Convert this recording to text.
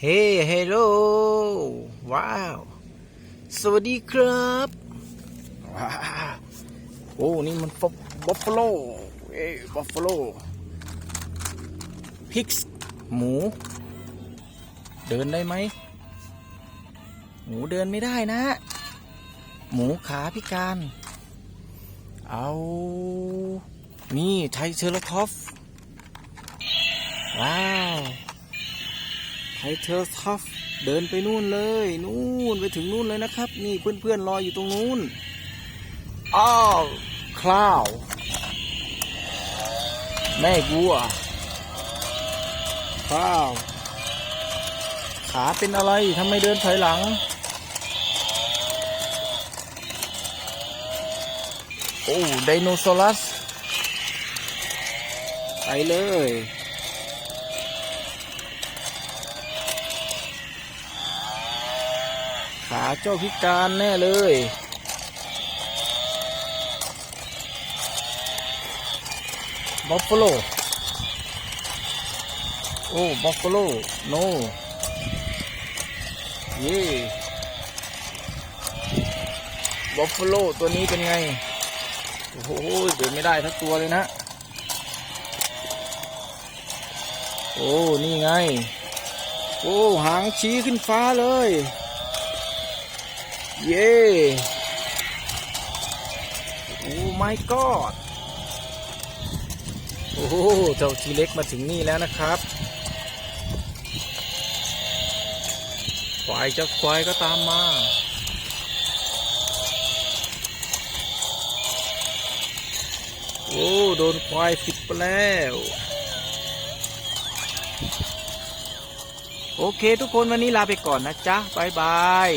เฮ้เฮลโลว้าว สวัสดีครับว้าวโอ้นี่มันบัฟฟาโลเอ้บัฟฟาโลพิกส์หมู เดินได้ไหม หมูเดินไม่ได้นะ หมูขาพิการ เอา นี่ไทเซอร์ทอฟว้าว ไทเทอร์ทัฟเดินไปนู่นเลย นู่นไปถึงนู่นเลยนะครับ นี่เพื่อนๆรออยู่ตรงนู้นอ้าวคลาวแม่วัวคลาวขาเป็นอะไรทำไมเดินถอยหลังโอ้ไดโนเสารัสไปเลย ขาเจ้าพิการแน่เลย บัฟฟาโล โอ้ บัฟฟาโล โน เย่บัฟฟาโล ตัวนี้เป็นไง โอ้โหเดินไม่ได้ทั้งตัวเลยนะ โอ้ นี่ไง โอ้ หางชี้ขึ้นฟ้าเลย เย้โอ้ my god โอ้โหเจ้าทีเล็กมาถึงนี่แล้วนะครับควายเจ้าควายก็ตามมาโอ้โดนควายผิดไปแล้ว โอเคทุกคนวันนี้ลาไปก่อนนะจ๊ะบายบาย